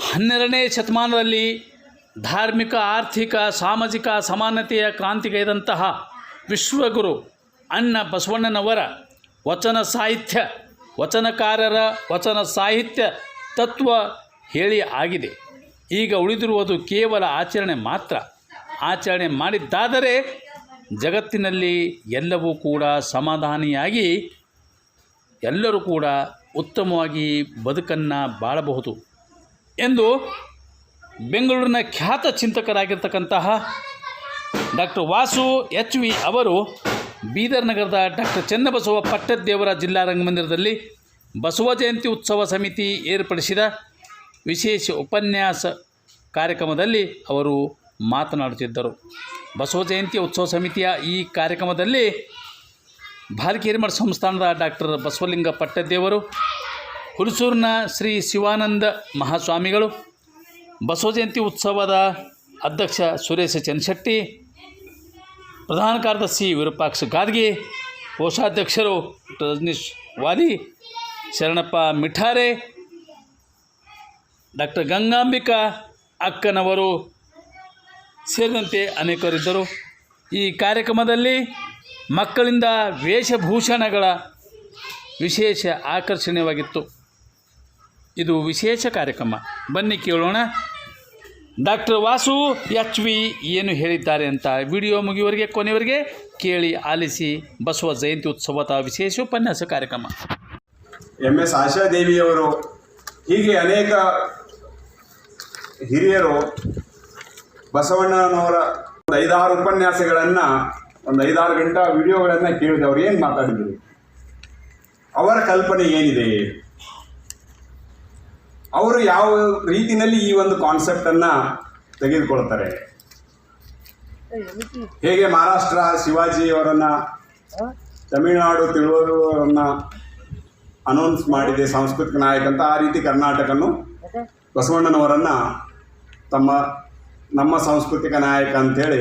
ಹನ್ನೆರಡನೇ ಶತಮಾನದಲ್ಲಿ ಧಾರ್ಮಿಕ, ಆರ್ಥಿಕ, ಸಾಮಾಜಿಕ ಸಮಾನತೆಯ ಕ್ರಾಂತಿಗೈದಂತಹ ವಿಶ್ವಗುರು ಅಣ್ಣ ಬಸವಣ್ಣನವರ ವಚನ ಸಾಹಿತ್ಯ, ವಚನಕಾರರ ವಚನ ಸಾಹಿತ್ಯ ತತ್ವ ಹೇಳಿ ಆಗಿದೆ. ಈಗ ಉಳಿದಿರುವುದು ಕೇವಲ ಆಚರಣೆ ಮಾತ್ರ. ಆಚರಣೆ ಮಾಡಿದ್ದಾದರೆ ಜಗತ್ತಿನಲ್ಲಿ ಎಲ್ಲವೂ ಕೂಡ ಸಮಾಧಾನಿಯಾಗಿ ಎಲ್ಲರೂ ಕೂಡ ಉತ್ತಮವಾಗಿ ಬದುಕನ್ನು ಬಾಳಬಹುದು ಎಂದು ಬೆಂಗಳೂರಿನ ಖ್ಯಾತ ಚಿಂತಕರಾಗಿರ್ತಕ್ಕಂತಹ ಡಾಕ್ಟರ್ ವಾಸು ಎಚ್ ವಿ ಅವರು ಬೀದರ್ ನಗರದ ಡಾಕ್ಟರ್ ಚನ್ನಬಸವ ಪಟ್ಟದ್ದೇವರ ಜಿಲ್ಲಾ ರಂಗಮಂದಿರದಲ್ಲಿ ಬಸವ ಜಯಂತಿ ಉತ್ಸವ ಸಮಿತಿ ಏರ್ಪಡಿಸಿದ ವಿಶೇಷ ಉಪನ್ಯಾಸ ಕಾರ್ಯಕ್ರಮದಲ್ಲಿ ಅವರು ಮಾತನಾಡುತ್ತಿದ್ದರು. ಬಸವ ಜಯಂತಿ ಉತ್ಸವ ಸಮಿತಿಯ ಈ ಕಾರ್ಯಕ್ರಮದಲ್ಲಿ ಭಾರಕೀರಿಮಠ ಸಂಸ್ಥಾನದ ಡಾಕ್ಟರ್ ಬಸವಲಿಂಗ ಪಟ್ಟದೇವರು, ಹುಲಸೂರಿನ ಶ್ರೀ ಶಿವಾನಂದ ಮಹಾಸ್ವಾಮಿಗಳು, ಬಸವ ಜಯಂತಿ ಉತ್ಸವದ ಅಧ್ಯಕ್ಷ ಸುರೇಶ ಚನ್ಶೆಟ್ಟಿ ಪ್ರಧಾನ ಕಾರ್ಯದರ್ಶಿ ವಿರೂಪಾಕ್ಷ ಗಾದ್ಗೆ, ಕೋಶಾಧ್ಯಕ್ಷರು ರಜನೀಶ್ ವಾಲಿ, ಶರಣಪ್ಪ ಮಿಠಾರೆ, ಡಾಕ್ಟರ್ ಗಂಗಾಂಬಿಕಾ ಅಕ್ಕನವರು ಸೇರಿದಂತೆ ಅನೇಕರಿದ್ದರು. ಈ ಕಾರ್ಯಕ್ರಮದಲ್ಲಿ ಮಕ್ಕಳಿಂದ ವೇಷಭೂಷಣಗಳ ವಿಶೇಷ ಆಕರ್ಷಣೀಯವಾಗಿತ್ತು. ಇದು ವಿಶೇಷ ಕಾರ್ಯಕ್ರಮ. ಬನ್ನಿ ಕೇಳೋಣ. ಡಾಕ್ಟರ್ ವಾಸು ಎಚ್ ವಿ ಏನು ಹೇಳಿದ್ದಾರೆ ಅಂತ ವಿಡಿಯೋ ಮುಗಿಯುವವರೆಗೆ, ಕೊನೆಯವರೆಗೆ ಕೇಳಿ ಆಲಿಸಿ ಬಸವ ಜಯಂತಿ ಉತ್ಸವದ ವಿಶೇಷ ಉಪನ್ಯಾಸ ಕಾರ್ಯಕ್ರಮ. ಎಂ ಎಸ್ ಆಶಾದೇವಿಯವರು, ಹೀಗೆ ಅನೇಕ ಹಿರಿಯರು ಬಸವಣ್ಣನವರ ಒಂದು ಐದಾರು ಉಪನ್ಯಾಸಗಳನ್ನ, ಒಂದು ಐದಾರು ಗಂಟೆ ವಿಡಿಯೋಗಳನ್ನು ಕೇಳಿದೆ. ಅವ್ರು ಏನು ಮಾತಾಡಿದ್ರು? ಅವರ ಕಲ್ಪನೆ ಏನಿದೆ? ಅವರು ಯಾವ ರೀತಿಯಲ್ಲಿ ಈ ಒಂದು ಕಾನ್ಸೆಪ್ಟ್ ಅನ್ನ ತೆಗೆದುಕೊಳ್ತಾರೆ? ಹೇಗೆ ಮಹಾರಾಷ್ಟ್ರ ಶಿವಾಜಿಯವರನ್ನು ತಮಿಳುನಾಡು ತಿಳುವರನ್ನ ಅನೌನ್ಸ್ ಮಾಡಿದೆ, ಸಾಂಸ್ಕೃತಿಕ ನಾಯಕ ಅಂತ ಆ ರೀತಿ ಕರ್ನಾಟಕನು ಬಸವಣ್ಣನವರನ್ನ ತಮ್ಮ ನಮ್ಮ ಸಾಂಸ್ಕೃತಿಕ ನಾಯಕ ಅಂತೇಳಿ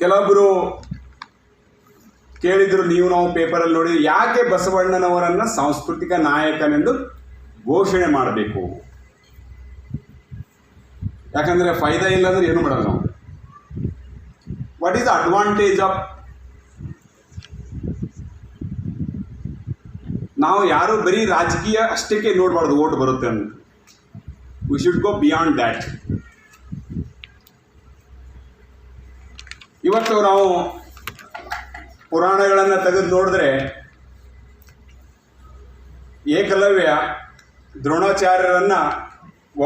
ಕೆಲವೊಬ್ಬರು ಕೇಳಿದ್ರು, ನೀವು ನಾವು ಪೇಪರಲ್ಲಿ ನೋಡಿ ಯಾಕೆ ಬಸವಣ್ಣನವರನ್ನು ಸಾಂಸ್ಕೃತಿಕ ನಾಯಕನೆಂದು ಘೋಷಣೆ ಮಾಡಬೇಕು? ಯಾಕಂದರೆ ಫೈದಾ ಇಲ್ಲಂದ್ರೆ ಏನು ಮಾಡಲ್ಲ ನಾವು. What is the advantage of ನಾವು ಯಾರು ಬರೀ ರಾಜಕೀಯ ಅಷ್ಟಕ್ಕೆ ನೋಡಬಾರ್ದು, ಓಟ್ ಬರುತ್ತೆ ಅಂತ. We should go beyond that ಇವತ್ತು ನಾವು ಪುರಾಣಗಳನ್ನು ತೆಗೆದು ನೋಡಿದ್ರೆ ಏಕಲವ್ಯ ದ್ರೋಣಾಚಾರ್ಯರನ್ನ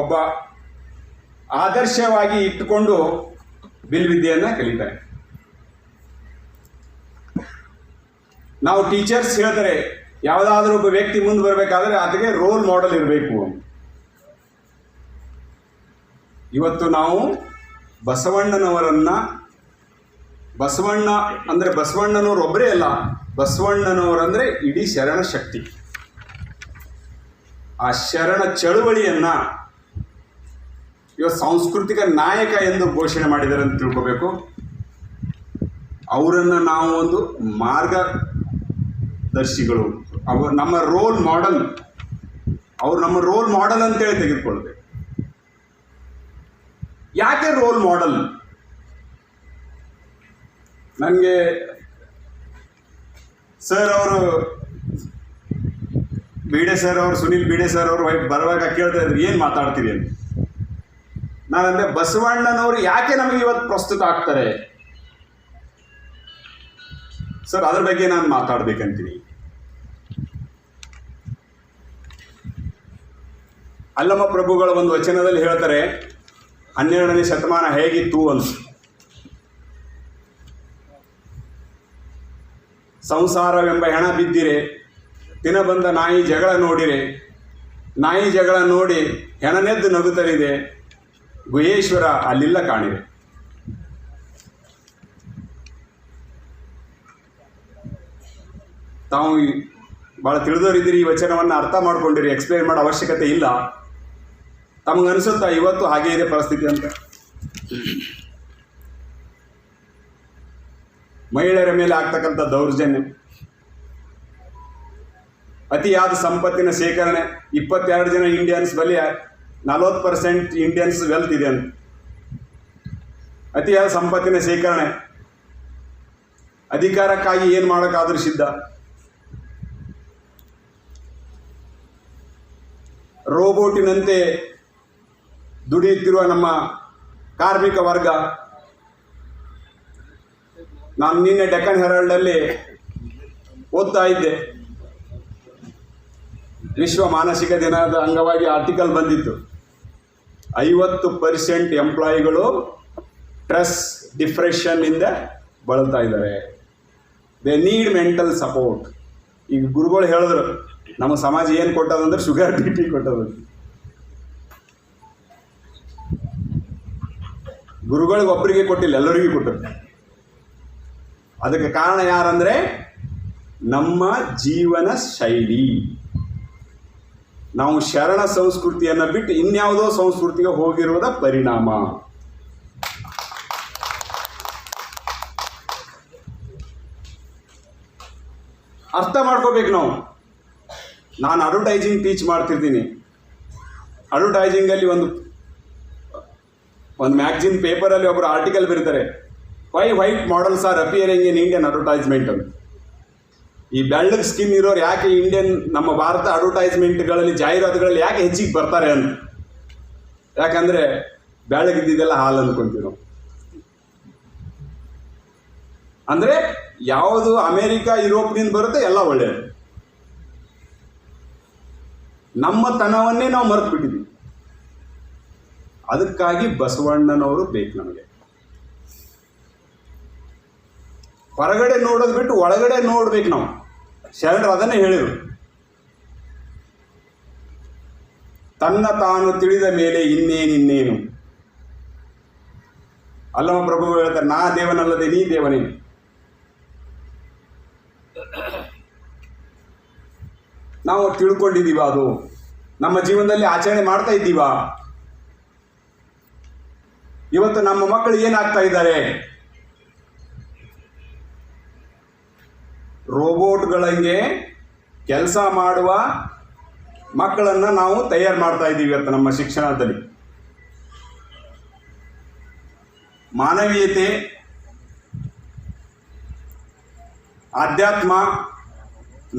ಒಬ್ಬ ಆದರ್ಶವಾಗಿ ಇಟ್ಟುಕೊಂಡು ಬಿಲ್ವಿದ್ಯೆಯನ್ನು ಕಲಿತಾರೆ. ನಾವು ಟೀಚರ್ಸ್ ಹೇಳ್ತಾರೆ, ಯಾವುದಾದ್ರೂ ಒಬ್ಬ ವ್ಯಕ್ತಿ ಮುಂದೆ ಬರಬೇಕಾದ್ರೆ ಅದಕ್ಕೆ ರೋಲ್ ಮಾಡೆಲ್ ಇರಬೇಕು ಇವತ್ತು ನಾವು ಬಸವಣ್ಣನವರನ್ನ ಬಸವಣ್ಣ ಅಂದರೆ ಬಸವಣ್ಣನವರು ಒಬ್ಬರೇ ಅಲ್ಲ, ಬಸವಣ್ಣನವರಂದರೆ ಇಡೀ ಶರಣ ಶಕ್ತಿ. ಆ ಶರಣ ಚಳುವಳಿಯನ್ನ ಇವತ್ತು ಸಾಂಸ್ಕೃತಿಕ ನಾಯಕ ಎಂದು ಘೋಷಣೆ ಮಾಡಿದ್ದಾರೆ ಅಂತ ತಿಳ್ಕೋಬೇಕು. ಅವರನ್ನು ನಾವು ಒಂದು ಮಾರ್ಗದರ್ಶಿಗಳು, ಅವ ನಮ್ಮ ರೋಲ್ ಮಾಡೆಲ್ ಅವ್ರು ನಮ್ಮ ರೋಲ್ ಮಾಡೆಲ್ ಅಂತೇಳಿ ತೆಗೆದುಕೊಳ್ಬೇಕು ಯಾಕೆ ರೋಲ್ ಮಾಡೆಲ್ ನನಗೆ ಸರ್ ಅವರು ಬೀಡೆ ಸರ್ ಅವರು, ಸುನಿಲ್ ಬೀಡೆ ಸರ್ ಅವರು ಬರುವಾಗ ಕೇಳ್ತಾ ಇದ್ರು, ಏನು ಮಾತಾಡ್ತೀರಿ? ಅಂತ. ನಾನಂದ್ರೆ ಬಸವಣ್ಣನವರು ಯಾಕೆ ನಮಗೆ ಇವತ್ತು ಪ್ರಸ್ತುತ ಆಗ್ತಾರೆ? ಸರ್ ಅದ್ರ ಬಗ್ಗೆ ನಾನು ಮಾತಾಡ್ಬೇಕಂತೀನಿ. ಅಲ್ಲಮ ಪ್ರಭುಗಳ ಒಂದು ವಚನದಲ್ಲಿ ಹೇಳ್ತಾರೆ, ಹನ್ನೆರಡನೇ ಶತಮಾನ ಹೇಗಿತ್ತು? ಅಂತ. ಸಂಸಾರವೆಂಬ ಹೆಣ ಬಿದ್ದಿರೆ. ದಿನ ಬಂದ ನಾಯಿ ಜಗಳ ನೋಡಿರೆ. ನಾಯಿ ಜಗಳ ನೋಡಿ ಹೆಣನೆದ್ದು ನಗುತ್ತಲಿದೆ. ಗುಹೇಶ್ವರ ಅಲ್ಲಿಲ್ಲ ಕಾಣಿದೆ ತಾವು ಭಾಳ ತಿಳಿದವರಿದ್ದೀರಿ ಈ ವಚನವನ್ನು ಅರ್ಥ ಮಾಡ್ಕೊಂಡಿರಿ ಎಕ್ಸ್ಪ್ಲೇನ್ ಮಾಡೋ ಅವಶ್ಯಕತೆ ಇಲ್ಲ. ತಮಗನಿಸುತ್ತಾ ಇವತ್ತು ಹಾಗೇ ಇದೆ ಪರಿಸ್ಥಿತಿ ಅಂತ. ಮಹಿಳೆಯರ ಮೇಲೆ ಆಗ್ತಕ್ಕಂಥ ದೌರ್ಜನ್ಯ. ಅತಿಯಾದ ಸಂಪತ್ತಿನ ಶೇಖರಣೆ, ಇಪ್ಪತ್ತೆರಡು ಜನ ಇಂಡಿಯನ್ಸ್ ಬಳಿ ನಲವತ್ತು ಪರ್ಸೆಂಟ್ ಇಂಡಿಯನ್ಸ್ ವೆಲ್ತ್ ಇದೆ ಅಂತ. ಅತಿಯಾದ ಸಂಪತ್ತಿನ ಶೇಖರಣೆ. ಅಧಿಕಾರಕ್ಕಾಗಿ ಏನು ಮಾಡೋಕ್ಕಾದ್ರೂ ಸಿದ್ಧ. ರೋಬೋಟಿನಂತೆ ದುಡಿಯುತ್ತಿರುವ ನಮ್ಮ ಕಾರ್ಮಿಕ ವರ್ಗ ನಾನು ನಿನ್ನೆ ಡೆಕ್ಕನ್ ಹೆರಾಲ್ಡಲ್ಲಿ ಓದ್ತಾ ಇದ್ದೆ. ವಿಶ್ವ ಮಾನಸಿಕ ದಿನದ ಅಂಗವಾಗಿ ಆರ್ಟಿಕಲ್ ಬಂದಿತ್ತು. ಐವತ್ತು ಪರ್ಸೆಂಟ್ ಎಂಪ್ಲಾಯಿಗಳು ಸ್ಟ್ರೆಸ್ ಡಿಪ್ರೆಷನ್ನಿಂದ ಬಳಲ್ತಾ ಇದ್ದಾರೆ. ದೇ ನೀಡ್ ಮೆಂಟಲ್ ಸಪೋರ್ಟ್ ಈಗ ಗುರುಗಳು ಹೇಳಿದ್ರು, ನಮ್ಮ ಸಮಾಜ ಏನು ಕೊಟ್ಟದಂದ್ರೆ ಶುಗರ್ ಬಿ ಟಿ ಕೊಟ್ಟದು ಗುರುಗಳಿಗೆ ಒಬ್ಬರಿಗೆ ಕೊಟ್ಟಿಲ್ಲ, ಎಲ್ಲರಿಗೂ ಕೊಟ್ಟರು ಅದಕ್ಕೆ ಕಾರಣ ಯಾರಂದರೆ ನಮ್ಮ ಜೀವನ ಶೈಲಿ. ನಾವು ಶರಣ ಸಂಸ್ಕೃತಿಯನ್ನು ಬಿಟ್ಟು ಇನ್ಯಾವುದೋ ಸಂಸ್ಕೃತಿಗೆ ಹೋಗಿರುವುದ ಪರಿಣಾಮ. ಅರ್ಥ ಮಾಡ್ಕೋಬೇಕು ನಾವು. ನಾನು ಅಡ್ವರ್ಟೈಸಿಂಗ್ ಟೀಚ್ ಮಾಡ್ತಿರ್ತೀನಿ. ಅಡ್ವರ್ಟೈಸಿಂಗಲ್ಲಿ ಒಂದು ಒಂದು ಮ್ಯಾಗ್ಝಿನ್ ಪೇಪರಲ್ಲಿ ಒಬ್ಬರು ಆರ್ಟಿಕಲ್ ಬರೀತಾರೆ. Why white models are appearing in Indian advertisement ಅಂತ ಈ ಬೆಳ್ಳಗೆ ಸ್ಕಿನ್ ಇರೋರು ಯಾಕೆ ಇಂಡಿಯನ್ ನಮ್ಮ ಭಾರತ ಅಡ್ವರ್ಟೈಸ್ಮೆಂಟ್ಗಳಲ್ಲಿ ಜಾಹೀರಾತುಗಳಲ್ಲಿ ಯಾಕೆ ಹೆಚ್ಚಿಗೆ ಬರ್ತಾರೆ ಅಂತ? ಯಾಕಂದರೆ ಬೆಳ್ಳಗಿದ್ದಿದ್ದೆಲ್ಲ ಹಾಲು ಅಂದ್ಕೊಂತೀವಿ ನಾವು ಅಂದರೆ ಯಾವುದು ಅಮೇರಿಕ, ಯುರೋಪ್ನಿಂದ ಬರುತ್ತೆ, ಎಲ್ಲ ಒಳ್ಳೆಯದು ನಮ್ಮ ತನವನ್ನೇ ನಾವು ಮರೆತು ಬಿಟ್ಟಿದ್ವಿ ಅದಕ್ಕಾಗಿ ಬಸವಣ್ಣನವರು ಬೇಕು ನಮಗೆ. ಹೊರಗಡೆ ನೋಡೋದು ಬಿಟ್ಟು ಒಳಗಡೆ ನೋಡ್ಬೇಕು ನಾವು. ಶರಣರು ಅದನ್ನೇ ಹೇಳಿದರು. ತನ್ನ ತಾನು ತಿಳಿದ ಮೇಲೆ ಇನ್ನೇನಿನ್ನೇನು ಅಲ್ಲಮ ಪ್ರಭು ಹೇಳ್ತಾರೆ, ನಾ ದೇವನಲ್ಲದೆ ನೀ ದೇವನೇ. ನಾವು ತಿಳ್ಕೊಂಡಿದ್ದೀವ ಅದು. ನಮ್ಮ ಜೀವನದಲ್ಲಿ ಆಚರಣೆ ಮಾಡ್ತಾ ಇದ್ದೀವ. ಇವತ್ತು ನಮ್ಮ ಮಕ್ಕಳು ಏನಾಗ್ತಾ ಇದ್ದಾರೆ? ರೋಬೋಟ್ಗಳಂಗೆ ಕೆಲಸ ಮಾಡುವ ಮಕ್ಕಳನ್ನು ನಾವು ತಯಾರು ಮಾಡ್ತಾ ಇದ್ದೀವಿ ಇವತ್ತು ನಮ್ಮ ಶಿಕ್ಷಣದಲ್ಲಿ. ಮಾನವೀಯತೆ, ಆಧ್ಯಾತ್ಮ,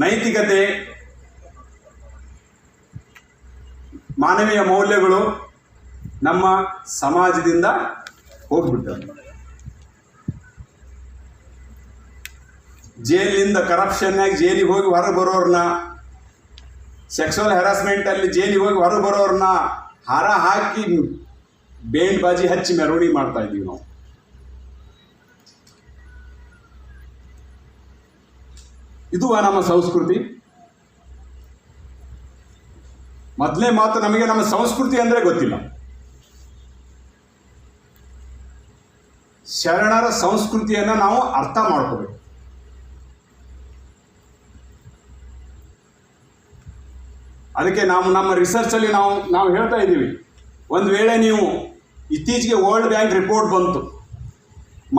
ನೈತಿಕತೆ, ಮಾನವೀಯ ಮೌಲ್ಯಗಳು ನಮ್ಮ ಸಮಾಜದಿಂದ ಹೋಗ್ಬಿಟ್ಟವು. ಜೈಲಿನಿಂದ ಕರಪ್ಷನ್ನಾಗಿ ಜೈಲಿಗೆ ಹೋಗಿ ಹೊರಗೆ ಬರೋರನ್ನ ಸೆಕ್ಸುವಲ್ ಅಲ್ಲಿ ಜೈಲಿಗೆ ಹೋಗಿ ಹೊರಗೆ ಬರೋರನ್ನ ಹರ ಹಾಕಿ ಬೇಂಡ್ ಬಾಜಿ ಹಚ್ಚಿ ಮೆರವಣಿ ಮಾಡ್ತಾ ಇದ್ದೀವಿ ನಾವು. ಇದು ನಮ್ಮ ಸಂಸ್ಕೃತಿ. ಮೊದಲೇ ಮಾತು ನಮಗೆ ನಮ್ಮ ಸಂಸ್ಕೃತಿ ಅಂದರೆ ಗೊತ್ತಿಲ್ಲ. ಶರಣರ ಸಂಸ್ಕೃತಿಯನ್ನು ನಾವು ಅರ್ಥ ಮಾಡ್ಕೋಬೇಕು. ಅದಕ್ಕೆ ನಾವು ನಮ್ಮ ರಿಸರ್ಚಲ್ಲಿ ನಾವು ನಾವು ಹೇಳ್ತಾ ಇದ್ದೀವಿ. ಒಂದು ವೇಳೆ ನೀವು ಇತ್ತೀಚೆಗೆ ವರ್ಲ್ಡ್ ಬ್ಯಾಂಕ್ ರಿಪೋರ್ಟ್ ಬಂತು.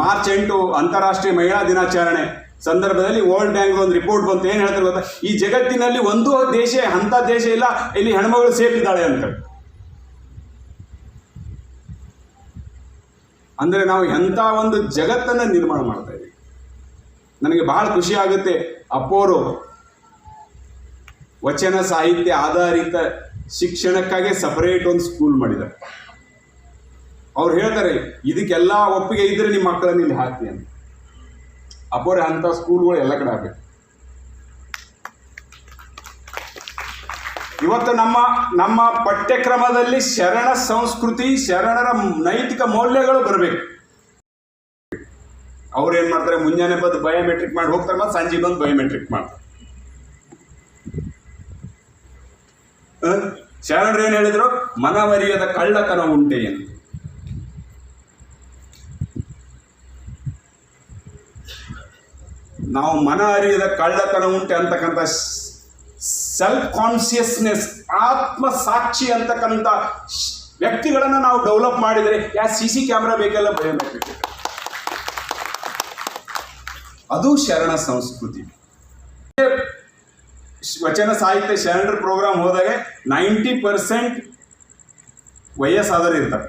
ಮಾರ್ಚ್ ಎಂಟು ಅಂತಾರಾಷ್ಟ್ರೀಯ ಮಹಿಳಾ ದಿನಾಚರಣೆ ಸಂದರ್ಭದಲ್ಲಿ ವರ್ಲ್ಡ್ ಬ್ಯಾಂಕ್ ಒಂದು ರಿಪೋರ್ಟ್ ಬಂತು. ಏನು ಹೇಳ್ತಾರೆ ಗೊತ್ತಾ? ಈ ಜಗತ್ತಿನಲ್ಲಿ ಒಂದು ದೇಶ, ಅಂಥ ದೇಶ ಇಲ್ಲ, ಇಲ್ಲಿ ಹೆಣ್ಮಗಳು ಸೇಫ್ ಇದ್ದಾಳೆ ಅಂತ. ಅಂದರೆ ನಾವು ಎಂಥ ಒಂದು ಜಗತ್ತನ್ನು ನಿರ್ಮಾಣ ಮಾಡ್ತಾ ಇದ್ದೀವಿ. ನನಗೆ ಬಹಳ ಖುಷಿ ಆಗುತ್ತೆ ಅಪ್ಪೋರು ವಚನ ಸಾಹಿತ್ಯ ಆಧಾರಿತ ಶಿಕ್ಷಣಕ್ಕಾಗಿ ಸಪರೇಟ್ ಒಂದು ಸ್ಕೂಲ್ ಮಾಡಿದ್ದಾರೆ. ಅವ್ರು ಹೇಳ್ತಾರೆ, ಇದಕ್ಕೆಲ್ಲ ಒಪ್ಪಿಗೆ ಇದ್ರೆ ನಿಮ್ಮ ಮಕ್ಕಳನ್ನ ಇಲ್ಲಿ ಹಾಕಿ ಅಂತ. ಅಪೋರೆ ಅಂಥ ಸ್ಕೂಲ್ಗಳು ಎಲ್ಲ ಕಡೆ ಆಗಬೇಕು. ಇವತ್ತು ನಮ್ಮ ನಮ್ಮ ಪಠ್ಯಕ್ರಮದಲ್ಲಿ ಶರಣ ಸಂಸ್ಕೃತಿ, ಶರಣರ ನೈತಿಕ ಮೌಲ್ಯಗಳು ಬರಬೇಕು. ಅವ್ರು ಏನು ಮಾಡ್ತಾರೆ, ಮುಂಜಾನೆ ಬಂದು ಬಯೋಮೆಟ್ರಿಕ್ ಮಾಡಿ ಹೋಗ್ತಾರೆ, ಮತ್ತು ಸಂಜೆ ಬಂದು ಬಯೋಮೆಟ್ರಿಕ್ ಮಾಡ್ತಾರೆ. ಶರಣರು ಏನು ಹೇಳಿದ್ರು? ಮನವರಿಯದ ಕಳ್ಳತನ ಉಂಟೆ ಎಂದು. ನಾವು ಮನ ಅರಿಯದ ಕಳ್ಳತನ ಉಂಟೆ ಅಂತಕ್ಕಂಥ ಸೆಲ್ಫ್ ಕಾನ್ಸಿಯಸ್ನೆಸ್ ಆತ್ಮ ಸಾಕ್ಷಿ ಅಂತಕ್ಕಂಥ ವ್ಯಕ್ತಿಗಳನ್ನು ನಾವು ಡೆವಲಪ್ ಮಾಡಿದರೆ ಯಾ ಸಿ ಸಿ ಕ್ಯಾಮ್ರಾ ಬೇಕೆಲ್ಲ ಭಯ ಅದು ಶರಣ ಸಂಸ್ಕೃತಿ. ವಚನ ಸಾಹಿತ್ಯ ಶರಣರ ಪ್ರೋಗ್ರಾಮ್ ಹೋದಾಗ ನೈಂಟಿ ಪರ್ಸೆಂಟ್ ವಯಸ್ಸಾದವರು ಇರ್ತಾರೆ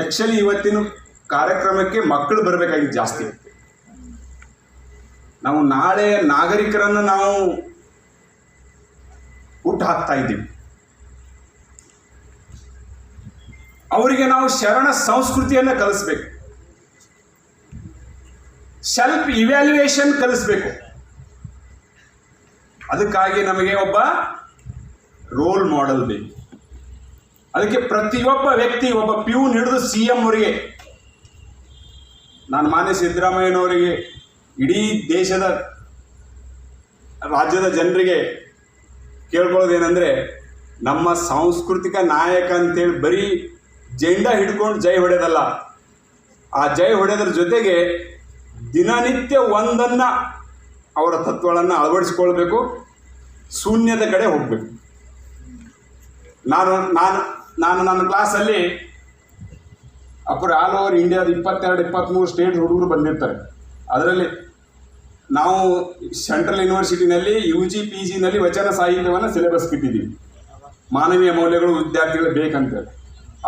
ಆ್ಯಕ್ಚುಲಿ ಇವತ್ತಿನ ಕಾರ್ಯಕ್ರಮಕ್ಕೆ ಮಕ್ಕಳು ಬರಬೇಕಾಗಿದ್ದು ಜಾಸ್ತಿ. ನಾವು ನಾಳೆ ನಾಗರಿಕರನ್ನು ನಾವು ಹುಟ್ಟು ಹಾಕ್ತಾ ಇದ್ದೀವಿ. ಅವರಿಗೆ ನಾವು ಶರಣ ಸಂಸ್ಕೃತಿಯನ್ನು ಕಲಿಸ್ಬೇಕು. ಸೆಲ್ಫ್ ಇವ್ಯಾಲ್ಯೂಯೇಷನ್ ಕಲಿಸ್ಬೇಕು. ಅದಕ್ಕಾಗಿ ನಮಗೆ ಒಬ್ಬ ರೋಲ್ ಮಾಡೆಲ್ ಬೇಕು. ಅದಕ್ಕೆ ಪ್ರತಿಯೊಬ್ಬ ವ್ಯಕ್ತಿ, ಒಬ್ಬ ಪ್ಯೂನ್ ಹಿಡಿದು ಸಿ ಎಂ ಅವರಿಗೆ, ನಾನು ಮಾನ್ಯ ಸಿದ್ದರಾಮಯ್ಯನವರಿಗೆ, ಇಡೀ ದೇಶದ ರಾಜ್ಯದ ಜನರಿಗೆ ಕೇಳ್ಕೊಳ್ಳೋದೇನೆಂದರೆ, ನಮ್ಮ ಸಾಂಸ್ಕೃತಿಕ ನಾಯಕ ಅಂತೇಳಿ ಬರೀ ಜೆಂಡ ಹಿಡ್ಕೊಂಡು ಜೈ ಹೊಡೆದಲ್ಲ. ಆ ಜೈ ಹೊಡೆದ್ರ ಜೊತೆಗೆ ದಿನನಿತ್ಯ ಒಂದನ್ನು ಅವರ ತತ್ವಗಳನ್ನು ಅಳವಡಿಸ್ಕೊಳ್ಬೇಕು, ಶೂನ್ಯದ ಕಡೆ ಹೋಗಬೇಕು. ನಾನು ನಾನು ನಾನು ನನ್ನ ಕ್ಲಾಸಲ್ಲಿ ಅಪರ ಆಲ್ ಓವರ್ ಇಂಡಿಯಾದ ಇಪ್ಪತ್ತೆರಡು ಇಪ್ಪತ್ತ್ಮೂರು ಸ್ಟೇಟ್ ಹುಡುಗರು ಬಂದಿರ್ತಾರೆ. ಅದರಲ್ಲಿ ನಾವು ಸೆಂಟ್ರಲ್ ಯೂನಿವರ್ಸಿಟಿನಲ್ಲಿ ಯು ಜಿ ಪಿ ಜಿನಲ್ಲಿ ವಚನ ಸಾಹಿತ್ಯವನ್ನು ಸಿಲೆಬಸ್ ಬಿಟ್ಟಿದ್ದೀವಿ ಮಾನವೀಯ ಮೌಲ್ಯಗಳು ವಿದ್ಯಾರ್ಥಿಗಳು ಬೇಕಂತ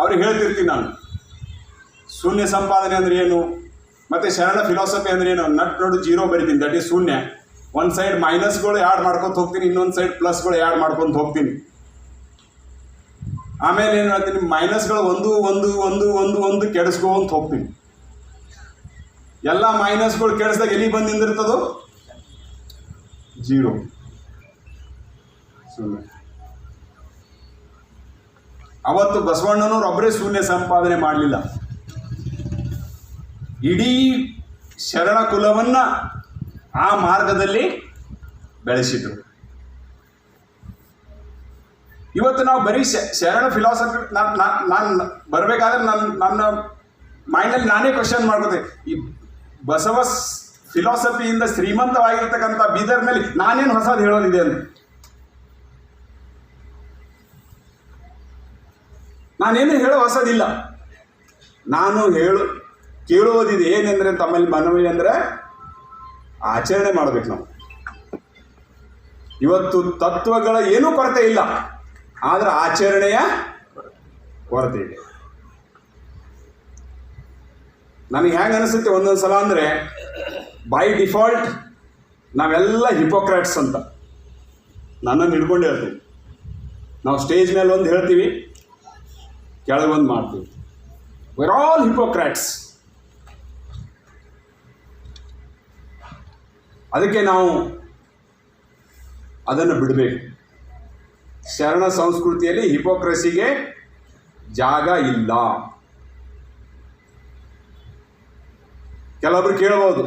ಅವ್ರಿಗೆ ಹೇಳ್ತಿರ್ತೀನಿ ನಾನು. ಶೂನ್ಯ ಸಂಪಾದನೆ ಅಂದ್ರೆ ಏನು? ಮತ್ತು ಶರಣ ಫಿಲಾಸಫಿ ಅಂದ್ರೆ ಏನು? ನಟ್, ನೋಡು ಜೀರೋ ಬರಿತೀನಿ ದಟ್ ಈಸ್ ಶೂನ್ಯ. ಒಂದು ಸೈಡ್ ಮೈನಸ್ಗಳು ಆ್ಯಡ್ ಮಾಡ್ಕೊತ ಹೋಗ್ತೀನಿ, ಇನ್ನೊಂದು ಸೈಡ್ ಪ್ಲಸ್ಗಳು ಆ್ಯಡ್ ಮಾಡ್ಕೊತ ಹೋಗ್ತೀನಿ. ಆಮೇಲೆ ಏನು ಹೇಳ್ತೀನಿ ಮೈನಸ್ಗಳು ಒಂದು ಒಂದು ಒಂದು ಒಂದು ಒಂದು ಕೆಡಿಸ್ಕೊಂತ ಹೋಗ್ತೀನಿ. ಎಲ್ಲ ಮೈನಸ್ಗಳು ಕೆಡಿಸ್ದಾಗ ಎಲ್ಲಿ ಬಂದು ನಿಂದಿರ್ತದೋ? ಜೀರೋ ಶೂನ್ಯ ಅವತ್ತು ಬಸವಣ್ಣನವ್ರು ಒಬ್ಬರೇ ಶೂನ್ಯ ಸಂಪಾದನೆ ಮಾಡಲಿಲ್ಲ. ಇಡೀ ಶರಣ ಕುಲವನ್ನು ಆ ಮಾರ್ಗದಲ್ಲಿ ಬೆಳೆಸಿದ್ರು. ಇವತ್ತು ನಾವು ಬರೀ ಶರಣ ಫಿಲಾಸಫಿ ನಾನು ಬರಬೇಕಾದ್ರೆ ನನ್ನ ನನ್ನ ಮೈಂಡಲ್ಲಿ ನಾನೇ ಕ್ವಶನ್ ಮಾಡ್ಕೋತೆ ಈ ಬಸವ ಫಿಲಾಸಫಿಯಿಂದ ಶ್ರೀಮಂತವಾಗಿರ್ತಕ್ಕಂಥ ಬೀದರ್ನಲ್ಲಿ ನಾನೇನು ಹೊಸದು ಹೇಳೋದಿದೆ ಅಂತ. ನಾನೇನು ಹೇಳೋ ಹೊಸದಿಲ್ಲ. ನಾನು ಹೇಳು ಕೇಳುವುದಿದೆ ಏನೆಂದ್ರೆ ತಮ್ಮಲ್ಲಿ ಮನವಿ ಅಂದರೆ ಆಚರಣೆ ಮಾಡಬೇಕು ನಾವು. ಇವತ್ತು ತತ್ವಗಳ ಏನೂ ಕೊರತೆ ಇಲ್ಲ. ಆದರೆ ಆಚರಣೆಯ ಕೊರತೆ ಇದೆ. ನನಗೆ ಹೆಂಗೆ ಅನಿಸುತ್ತೆ ಒಂದೊಂದು ಸಲ ಅಂದರೆ ಬೈ ಡಿಫಾಲ್ಟ್ ನಾವೆಲ್ಲ ಹಿಪೋಕ್ರಾಟ್ಸ್ ಅಂತ. ನನ್ನನ್ನು ಹಿಡ್ಕೊಂಡು ಹೇಳ್ತೀವಿ ನಾವು ಸ್ಟೇಜ್ ಮೇಲೆ ಒಂದು ಹೇಳ್ತೀವಿ ಕೆಳಗೊಂದು ಮಾಡ್ತೀವಿ. ವಿರ್ ಆಲ್ ಹಿಪೋಕ್ರಾಟ್ಸ್ ಅದಕ್ಕೆ ನಾವು ಅದನ್ನು ಬಿಡಬೇಕು. ಶರಣ ಸಂಸ್ಕೃತಿಯಲ್ಲಿ ಹಿಪೋಕ್ರಸಿಗೆ ಜಾಗ ಇಲ್ಲ. ಕೆಲವೊಬ್ರು ಕೇಳಬಹುದು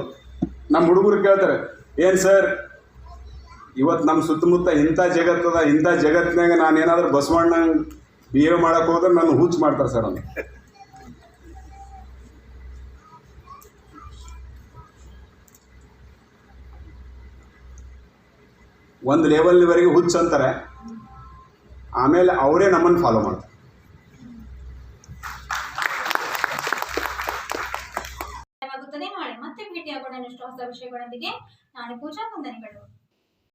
ನಮ್ಮ ಹುಡುಗರು ಕೇಳ್ತಾರೆ, ಏನು ಸರ್ ಇವತ್ತು ನಮ್ಮ ಸುತ್ತಮುತ್ತ ಇಂಥ ಜಗತ್ತದ ಇಂಥ ಜಗತ್ತಿನಾಗ ನಾನೇನಾದ್ರೂ ಬಸವಣ್ಣ ಬಿಹೇವ್ ಮಾಡಕ್ಕೆ ಹೋದ್ರೆ ನಾನು ಹುಚ್ಚು ಮಾಡ್ತಾರೆ ಸರ್ ಅಂತ ಒಂದು ಲೆವೆಲ್ವರೆಗೆ ಹುಚ್ಚು ಅಂತಾರೆ. ಆಮೇಲೆ ಅವರೇ ನಮ್ಮನ್ನು ಫಾಲೋ ಮಾಡ್ತಾರೆ. ಮತ್ತೆ ಭೇಟಿಯಾಗೋಣ ಇಷ್ಟು ಹೊಸ ವಿಷಯಗಳೊಂದಿಗೆ. ನಾನು ಪೂಜಾ, ವಂದನೆಗಳು.